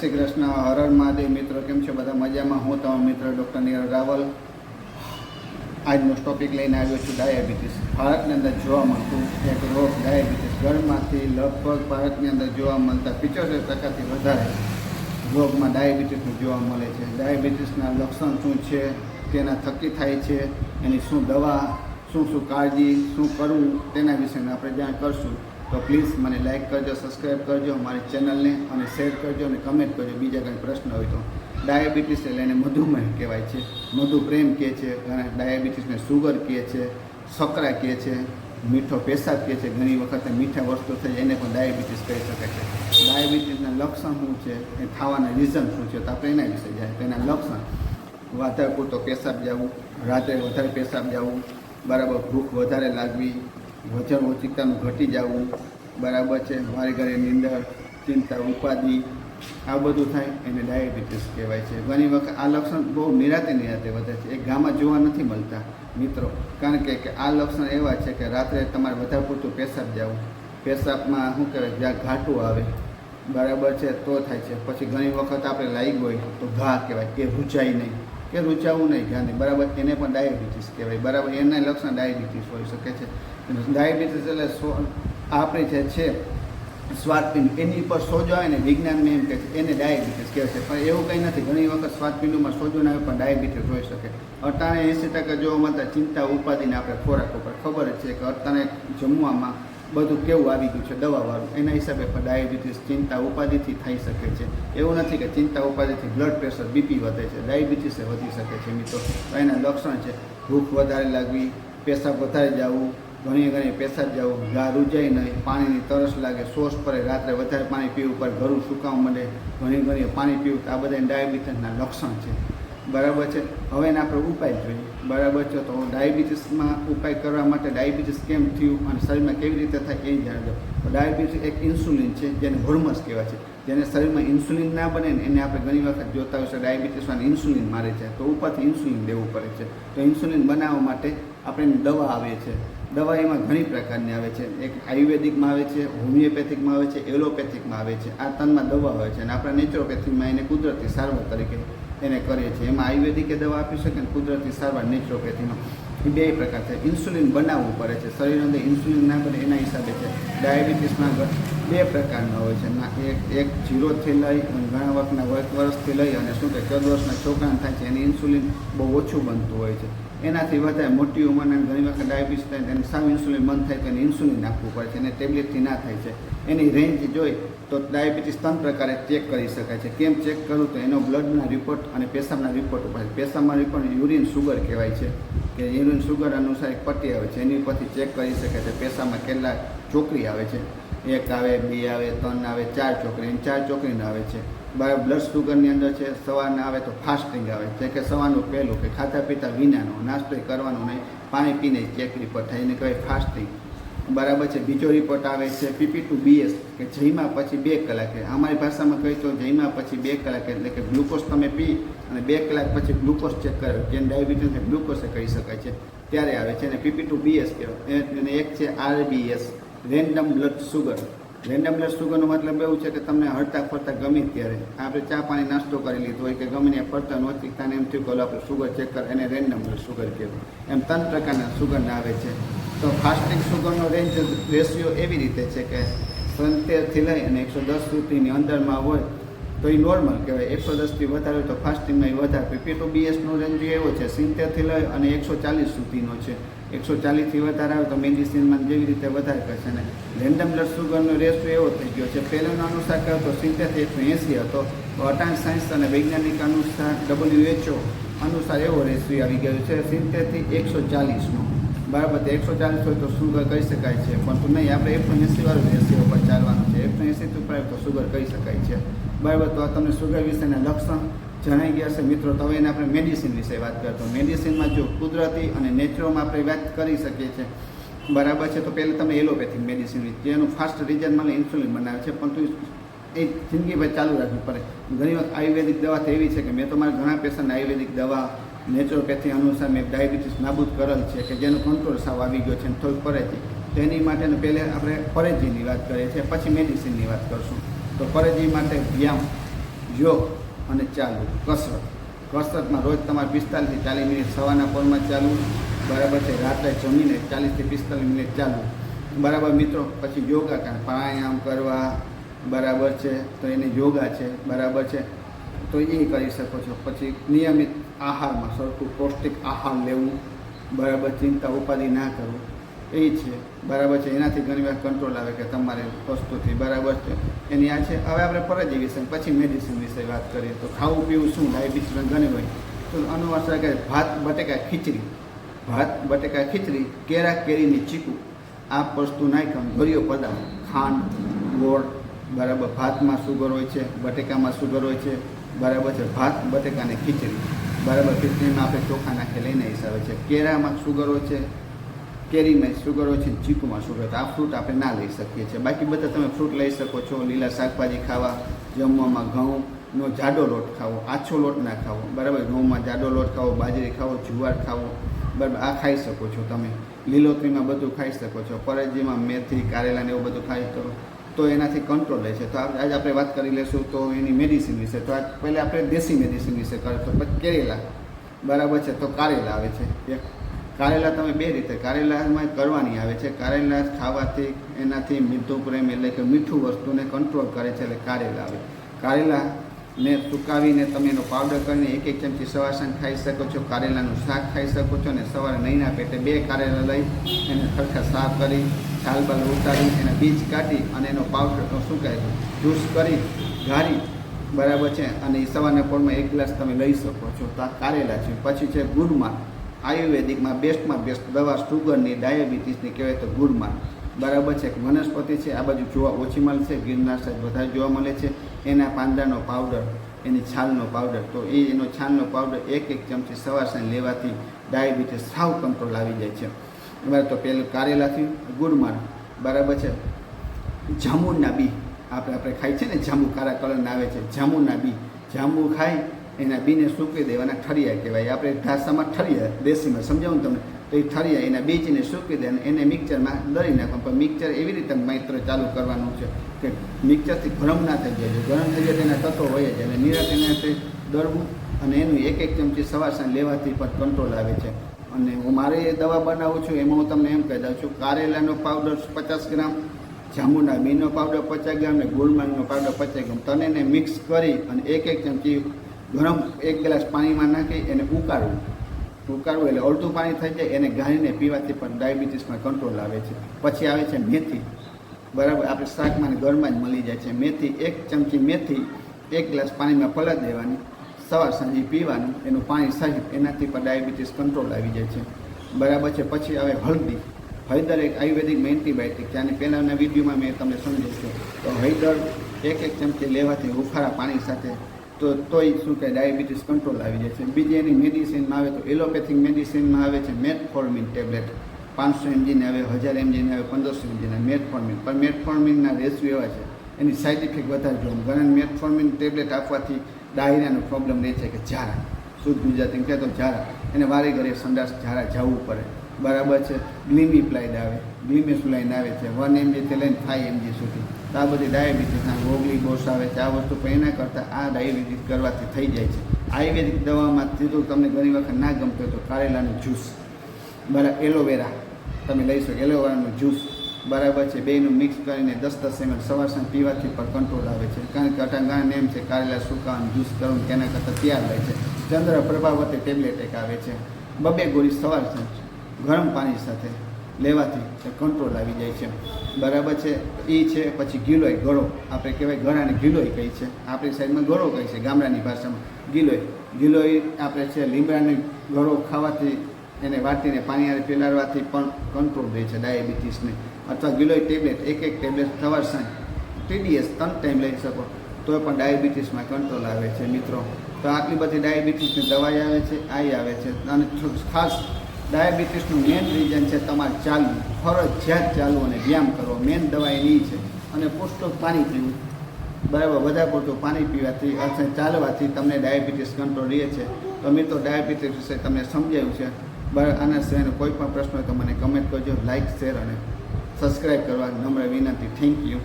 શ્રી કૃષ્ણ હરર મહાદેવ. મિત્રો, કેમ છે? બધા મજામાં? હું તમારો મિત્ર ડૉક્ટર નીરવ રાવલ. આજનો ટોપિક લઈને આવ્યો છું ડાયાબિટીસ ભારતની અંદર જોવા મળતું એક રોગ ડાયાબિટીસ ગળમાંથી લગભગ ભારતની અંદર જોવા મળતા પિચોતેર ટકાથી વધારે રોગમાં ડાયાબિટીસનું જોવા મળે છે. ડાયાબિટીસના લક્ષણ શું છે? તેના થકી થાય છે? એની શું દવા, શું શું કાળજી, શું કરવું? તેના વિશેને આપણે જાણ કરશું. તો પ્લીઝ મને લાઇક કરજો સબસ્ક્રાઈબ કરજો મારી ચેનલને અને શેર કરજો અને કમેન્ટ કરજો, બીજા કંઈ પ્રશ્ન હોય તો. ડાયાબિટીસ લઈને મધુમેહ કહેવાય છે. મધુ પ્રેમ કહે છે ડાયાબિટીસને સુગર કહે છે, સકરા કહે છે, મીઠો પેશાબ કહે છે, ઘણી વખતે મીઠા વસ્તુ થઈ એને પણ ડાયાબિટીસ કહી શકાય છે. ડાયાબિટીસના લક્ષણ શું છે? એ થવાના રીઝન શું છે? તો આપણે એના વિશે જાય. તેના લક્ષણ. વધારે પૂરતો પેશાબ જવું, રાત્રે વધારે પેશાબ જવું, બરાબર ભૂખ વધારે લાગવી વજન ઓચિકતાનું ઘટી જવું, બરાબર છે? મારી ઘરે નીંદર, ચિંતા, ઉપાધિ, આ બધું થાય એને ડાયાબિટીસ કહેવાય છે. ઘણી વખત આ લક્ષણ બહુ નિરાતે નિરાતે વધે છે. એ ગામમાં જોવા નથી મળતા મિત્રો. કારણ કે આ લક્ષણ એવા છે કે રાત્રે તમારે વધારે પૂરતું પેશાબ જવું. પેશાબમાં શું કહેવાય? જ્યાં ઘાટું આવે, બરાબર છે? તો થાય છે. પછી ઘણી વખત આપણે લાગ્યું હોય તો ઘા કહેવાય કે રૂચાય નહીં. કે રૂચાવું નહીં ઘાને બરાબર, એને પણ ડાયાબિટીસ કહેવાય. બરાબર, એના લક્ષણ ડાયાબિટીસ હોઈ શકે છે. ડાયાબિટીસ એટલે સો, આપણે જે છે, સ્વાદપિંડ, એની પર સોજો આવે ને વિજ્ઞાનમાં એમ છે, એને ડાયાબિટીસ કહે છે. પણ એવું કંઈ નથી, ઘણી વખત સ્વાદપિંડોમાં સોજો ના આવે પણ ડાયાબિટીસ હોઈ શકે. અટાણે એંસી ટકા જોવા મળતા ચિંતા ઉપાધિને આપણે ખોરાક ઉપર ખબર જ છે કે અટાણે જમવામાં બધું કેવું આવી ગયું છે, દવાવાળું. એના હિસાબે પણ ડાયાબિટીસ ચિંતા ઉપાધિથી થઈ શકે છે. એવું નથી કે ચિંતા ઉપાધિથી બ્લડ પ્રેશર બીપી વધે છે. ડાયાબિટીસે વધી શકે છે, મિત્રો. એના લક્ષણ છે, ભૂખ વધારે લાગવી, પેશાબ વધારે જવું, ઘણી ઘણી પેશાબ જવું ગા રૂજાય નહીં, પાણીની તરસ લાગે, શોષ પડે, રાત્રે વધારે પાણી પીવું પડે ઘરું સુકાવું મળે ઘણી ઘણી પાણી પીવું, તો આ બધા ડાયાબિટીસના લક્ષણ છે. બરાબર છે. હવે એને આપણે ઉપાય જોઈએ. બરાબર છે તો ડાયાબિટીસમાં ઉપાય કરવા માટે ડાયાબિટીસ કેમ થયું અને શરીરમાં કેવી રીતે થાય એ જાણજો તો ડાયાબિટીસ એક ઇન્સ્યુલિન છે, જેને હોર્મોન્સ કહેવાય છે. જેને શરીરમાં ઇન્સ્યુલિન ના બને ને એને આપણે ઘણી વખત જોતા હોય છે ડાયાબિટીસમાં ઇન્સ્યુલિન મારે છે. તો ઉપરથી ઇન્સ્યુલિન દેવું પડે છે. તો ઇન્સ્યુલિન બનાવવા માટે આપણે દવા આવે છે દવા એમાં ઘણી પ્રકારની આવે છે. એક આયુર્વેદિકમાં આવે છે, હોમિયોપેથિકમાં આવે છે, એલોપેથિકમાં આવે છે. આ તનમાં દવા હોય છે અને આપણા નેચરોપેથિકમાં એને કુદરતી સારવાર તરીકે એને કરીએ છીએ. એમાં આયુર્વેદિકે દવા આપી શકે અને કુદરતી સારવાર નેચરોપેથીમાં. એ બે પ્રકાર છે. ઇન્સ્યુલિન બનાવવું પડે છે. શરીર અંદર ઇન્સ્યુલિન ના બને એના હિસાબે છે. ડાયાબિટીસમાં બે પ્રકારના હોય છે. એક એક જીરોથી લઈ અને ઘણા વખતના એક વર્ષથી લઈ અને શું કે ચૌદ વર્ષના છોકરાને થાય છે એની ઇન્સ્યુલિન બહુ ઓછું બનતું હોય છે. એનાથી વધારે મોટી ઉંમરના ઘણી વખત ડાયાબિટીસ થાય તેને સાવ ઇન્સ્યુલિન બંધ થાય તો એને ઇન્સ્યુલિન આપવું પડે છે એને ટેબ્લેટથી ના થાય છે. એની રેન્જ જોઈ તો ડાયાબિટીસ ત્રણ પ્રકારે ચેક કરી શકાય છે. કેમ ચેક કરું તો એનો બ્લડના રિપોર્ટ અને પેશાબના રિપોર્ટ ઉપર પેશાબમાં રિપોર્ટ યુરિન સુગર કહેવાય છે કે યુરિન સુગર અનુસાર એક પટ્ટી આવે છે. એની ઉપરથી ચેક કરી શકાય છે પેશાબમાં કેટલા ચોકરી આવે છે. એક આવે, બે આવે, ત્રણ આવે, ચાર ચોકરી એમ ચાર ચોકરીને આવે છે. બરાબર બ્લડ સુગરની અંદર છે, સવારના આવે તો ફાસ્ટિંગ આવે. છે કે સવારનું પહેલું કે ખાતા પીતા વિનાનો નાસ્તો કરવાનો નહીં. પાણી પીને ચેક રિપોર્ટ થાય. એને કહેવાય ફાસ્ટિંગ બરાબર છે. બીજો રિપોર્ટ આવે છે પીપી ટુ બીએસ કે જઈમાં પછી બે કલાકે. અમારી ભાષામાં કહી તો જઈમાં પછી બે કલાકે, એટલે કે ગ્લુકોઝ તમે પી અને બે કલાક પછી ગ્લુકોઝ ચેક કરો. જેને ડાયાબિટીસને ગ્લુકોઝે કહી શકાય છે. ત્યારે આવે છે અને પીપી ટુ બીએસ કહેવાય એક છે RBS random blood sugar random blood સુગરનો મતલબ એવું છે કે તમને હળતા ફરતા ગમે ત્યારે. આપણે ચા પાણી નાસ્તો કરી લીધો હોય કે ગમે ત્યાં ફરતા નહોતી તાને એમ થયું કે આપણે સુગર ચેક કર, એને રેન્ડમ બ્લડ સુગર કહેવાય. એમ ત્રણ પ્રકારના સુગરના આવે છે. તો ફાસ્ટિંગ સુગરનો રેન્જ રેશિયો એવી રીતે છે કે સંતેરથી લઈ અને એકસો દસ સુધીની અંદરમાં હોય તો એ નોર્મલ કહેવાય. એકસો દસથી વધારે તો ફાસ્ટિંગમાં એ વધારે. પીપી ટુ બીએસનો રેન્જ એવો છે, સિત્તેરથી લઈ અને એકસો ચાલીસ સુધીનો છે. એકસો ચાલીસથી વધારે આવે તો મેડિસિનમાં જેવી રીતે વધારે કરશે. ને રેન્ડમ બ્લડ સુગરનો રેશિયો એવો થઈ ગયો છે. પહેલાનો અનુસાર કહેવાય તો સિત્તેરથી એકસો એંસી હતો. તો અટાણ સાયન્સ અને વૈજ્ઞાનિક અનુસાર ડબલ્યુએચઓ અનુસાર એવો રેશિયો આવી ગયો છે, સિત્તેરથી એકસો ચાલીસનો. બરાબર, તો એકસો ચાલીસ હોય તો સુગર કહી શકાય છે. પરંતુ નહીં, આપણે એકસો એંસી વાળો રેશિયો ઉપર ચાલવાનું છે. એકસો એંસી ઉપર તો સુગર કહી શકાય છે. બરાબર, તો આ તમને સુગર વિશેના લક્ષણ જણાઈ ગયા છે. મિત્રો, તો હવે એને આપણે મેડિસિન વિશે વાત કરતો મેડિસિનમાં જો કુદરતી અને નેચરોમાં આપણે વાત કરી શકીએ છીએ. બરાબર છે, તો પહેલાં તમે એલોપેથિક મેડિસિન જેનું ફાસ્ટ રિઝન મને ઇન્સ્યુલિન બનાવે છે. પરંતુ એ જિંદગીભર ચાલુ રાખવી પડે. ઘણી વખત આયુર્વેદિક દવા તો એવી છે કે મેં તો મારા ઘણા પેશન્ટ આયુર્વેદિક દવા નેચરોપેથી અનુસાર મેં ડાયાબિટીસ નાબૂદ કરેલ છે કે જેનો કંટ્રોલ સાવ આવી ગયો છે થોડુંક પરેજી તો એની માટે પહેલાં આપણે પરેજીની વાત કરીએ છીએ, પછી મેડિસિનની વાત કરશું. તો પરેજી માટે વ્યાયામ, યોગ અને ચાલવું કસરત. કસરતમાં રોજ તમારે પિસ્તાલીસથી ચાલીસ મિનિટ સવારના પોરમાં ચાલવું, બરાબર છે, રાત્રે જમીને ચાલીસથી પિસ્તાલીસ મિનિટ ચાલવું. બરાબર મિત્રો, પછી યોગા કારણ પ્રાણાયામ કરવા, બરાબર છે, તો એને યોગા છે, બરાબર છે. તો એ કરી શકો છો. પછી નિયમિત આહારમાં સરખું પૌષ્ટિક આહાર લેવું, બરાબર ચિંતા ઉપાધિ ના કરવું, એ છે. બરાબર છે. એનાથી ઘણી વાર કંટ્રોલ આવે કે તમારે વસ્તુથી બરાબર છે. એની આ છે. હવે આપણે ફરજી વિશે પછી મેડિસિન વિશે વાત કરીએ તો ખાવું, પીવું શું? ડાયાબિટીસમાં ઘણી હોય. તો અનુવાસ કે ભાત, બટેકા, ખીચડી. ભાત, બટેકા, ખીચડી કેરા કેરીની ચીકુ. આ વસ્તુ નાખ્યું ગળ્યો પદાર્થ ખાંડ, ગોળ, બરાબર. ભાતમાં સુગર હોય છે, બટેકામાં સુગર હોય છે. બરાબર છે. ભાત બટેકાની ખીચડી. બરાબર ફિફ્ટીનમાં આપણે ચોખા નાખે લઈને હિસાબે છે. કેરામાં સુગર હોય છે, કેરીમાં સુગર હોય છે ચીકુમાં સુગર. આ ફ્રૂટ આપણે ના લઈ શકીએ છીએ. બાકી બધા તમે ફ્રૂટ લઈ શકો છો, લીલા શાકભાજી ખાવા, જમવામાં ઘઉંનો જાડો લોટ ખાવો, આછો લોટ ના ખાવો. બરાબર, ઘઉંમાં જાડો લોટ ખાવો, બાજરી ખાવો, જુવાર ખાવો, બરાબર, આ ખાઈ શકો છો તમે. લીલોતરીમાં બધું ખાઈ શકો છો. પરજીમાં મેથી કારેલાને એવું બધું ખાઈ શકો. તો એનાથી કંટ્રોલ રહે છે. તો આજે આપણે વાત કરી લઈશું તો એની મેડિસિન વિશે. તો આજ પહેલાં આપણે દેશી મેડિસિન વિશે કરીએ. તો પછી કેરેલા. બરાબર છે? તો કારેલા આવે છે. એક કારેલા તમે બે રીતે કારેલામાં કરવાની આવે છે. કારેલા ખાવાથી એનાથી મીઠું, પ્રેમ એટલે કે મીઠું વસ્તુને કંટ્રોલ કરે છે એટલે કારેલા આવે. કારેલાને સુકાવીને તમે એનો પાવડર કરીને એક એક ચમચી સવાર ખાઈ શકો છો, કારેલાનું શાક ખાઈ શકો છો અને સવારે નહીંના પેટે બે કારેલા લઈ એને ખરખા સાફ કરી છાલબાલ ઉતારી એના બીજ કાઢી અને એનો પાવડર શું કહે જ્યુસ કરી ગાળી બરાબર છે, અને એ સવારના પોળમાં એક ગ્લાસ તમે લઈ શકો છો. તો કારેલા છે. પછી છે ગુડમાં, આયુર્વેદિકમાં બેસ્ટમાં બેસ્ટ દવા સુગરની ડાયાબિટીસની કહેવાય તો ગુડમાં. બરાબર છે. કે વનસ્પતિ છે, આ બાજુ જોવા ઓછી મળશે ગિરનાર સાઈડ વધારે જોવા મળે છે. એના પાંદડાનો પાવડર એની છાલનો પાવડર તો એ એનો છાલનો પાવડર એક એક ચમચી સવાર સાંજ લેવાથી ડાયાબિટીસ સાવ કંટ્રોલ આવી જાય છે. અમારે તો પહેલું કારેલાથી ગુડમાં બરાબર છે. જાંબુના બી. આપણે આપણે ખાઈ છે ને, જાંબુ કાળા કલરના આવે છે. જાંબુના બી. જાંબુ ખાઈ એના બીને સૂકવી દેવાના ઠરિયા કહેવાય. આપણે ઢાસામાં ઠરિયા, દેશીમાં, સમજાવું તમને? તો એ ઠરિયા એના બીજને સૂકી દે એને મિક્સરમાં દળી નાખવાનું પણ મિક્સર એવી રીતે માત્ર ચાલુ કરવાનું છે કે મિક્સરથી ગરમ ના થઈ જાય. ગરમ થઈ જાય તેના તત્વો હોય છે. અને એને નિરાતે દળવું અને એનું એક એક ચમચી સવાર સાંજ લેવાથી પણ કંટ્રોલ આવે છે. અને હું મારે એ દવા બનાવું છું, એમાં હું તમને એમ કહી દઉં છું, કારેલાનો પાવડર પચાસ ગ્રામ, જાંબુના બીનો પાવડર પચાસ ગ્રામ અને ગુલમાલનો પાવડર પચાસ ગ્રામ. તને મિક્સ કરી અને એક એક ચમચી ગરમ એક ગ્લાસ પાણીમાં નાખી એને ઉકાળવું ઉકાળવું એટલે અડધું પાણી થઈ જાય, એને ગાળીને પીવાથી પણ ડાયાબિટીસમાં કંટ્રોલ આવે છે. પછી આવે છે મેથી. બરાબર, આપણે શાકમાં ગળમાં જ મળી જાય છે. મેથી, એક ચમચી મેથી, એક ગ્લાસ પાણીમાં પલાળી દેવાની, સવાર સાંજે પીવાનું, એનું પાણી સહિત એનાથી પણ ડાયાબિટીસ કંટ્રોલ આવી જાય છે. બરાબર છે, પછી આવે હળદી. હળદર એક આયુર્વેદિક એન્ટીબાયોટિક છે, અને પહેલાંના વિડીયોમાં મેં તમને સમજાવ્યું તો હળદર એક એક ચમચી લેવાથી હુંફાળા પાણી સાથે તો તોય શું કહે, ડાયાબિટીસ કંટ્રોલ આવી જાય છે. બીજી એની મેડિસિનમાં આવે તો એલોપેથિક મેડિસિનમાં આવે છે મેટફોર્મિન ટેબ્લેટ પાંચસો એમજીને આવે, હજાર એમજીને આવે, પંદરસો એમજીને મેટફોર્મિન પણ મેટફોર્મિનના રેશિયો એવા છે. એની સાઇડ ઇફેક્ટ વધારે જોવા ઘણા મેટફોર્મિન ટેબ્લેટ આપવાથી ડાયરિયાનો પ્રોબ્લેમ રહે છે કે ઝારા શુદ્ધ ગુજરાતી કહે તો ઝારા એને વારે ઘરે સંડાસ ઝારા જવું પડે. બરાબર છે. ગ્લીમી પ્લાઇડ આવે. ગ્લીમેસુલાઇન આવે છે. વન એમજીથી લઈને ફાઈવ એમજી સુધી. તો આ બધી ડાયાબિટીસના ગોગલી, બોસ આવે છે. આ વસ્તુ પણ એના કરતાં આ ડાયાબિટીસ કરવાથી થઈ જાય છે. આયુર્વેદિક દવામાં સીધું તમને ઘણી વખત ના ગમતું હોય તો કારેલાનું જ્યુસ બરાબર એલોવેરા તમે લઈ શકો. એલોવેરાનું જ્યુસ બરાબર છે. બેનું મિક્સ કરીને દસ દસ એમએલ સવાર સાંજ પીવાથી પણ કંટ્રોલ આવે છે. કારણ કે અટાંગાને એમ છે, કારેલા સુકાવાનું જ્યુસ કરવું તેના કરતાં તૈયાર રહે છે. ચંદ્ર પ્રભાવતી ટેબ્લેટ એક આવે છે. બબે ગોળી સવાર સાંજ. ગરમ પાણી સાથે લેવાથી કંટ્રોલ આવી જાય છે. બરાબર છે? એ છે, પછી ગિલોય ગળો. આપણે કહેવાય ગળાને ગિલોય કહી છે. આપણી સાઈડમાં ગળો કહી છે, ગામડાની ભાષામાં. ગિલોય. ગિલોય આપણે છે, લીમડાની ગળો ખાવાથી એને વાટીને પાણી હારે પીલાડવાથી પણ કંટ્રોલ રહે છે ડાયાબિટીસને અથવા ગિલોય ટેબ્લેટ એક એક ટેબ્લેટ સવાર સાંજ ટીડીએસ ત્રણ ટાઈમ લઈ શકો. તો પણ ડાયાબિટીસમાં કંટ્રોલ આવે છે, મિત્રો. તો આટલી બધી ડાયાબિટીસની દવાઈ આવે છે, આઈ આવે છે. અને ખાસ ડાયાબિટીસનું મેન રીઝન છે તમારે ચાલવું. ફરજિયાત ચાલવું અને વ્યાયામ કરવો મેન દવા એની છે. અને પુષ્કળ પાણી પીવું. બરાબર, વધારે પૂરતું પાણી પીવાથી અથવા ચાલવાથી તમને ડાયાબિટીસ કંટ્રોલ રહે છે. તો મિત્રો ડાયાબિટીસ વિશે તમને સમજાવ્યું છે. બરાબર, આના સિવાયનો કોઈ પણ પ્રશ્ન હોય તો મને કમેન્ટ કરજો. લાઇક શેર અને સબસ્ક્રાઈબ કરવા નમ્ર વિનંતી. Thank you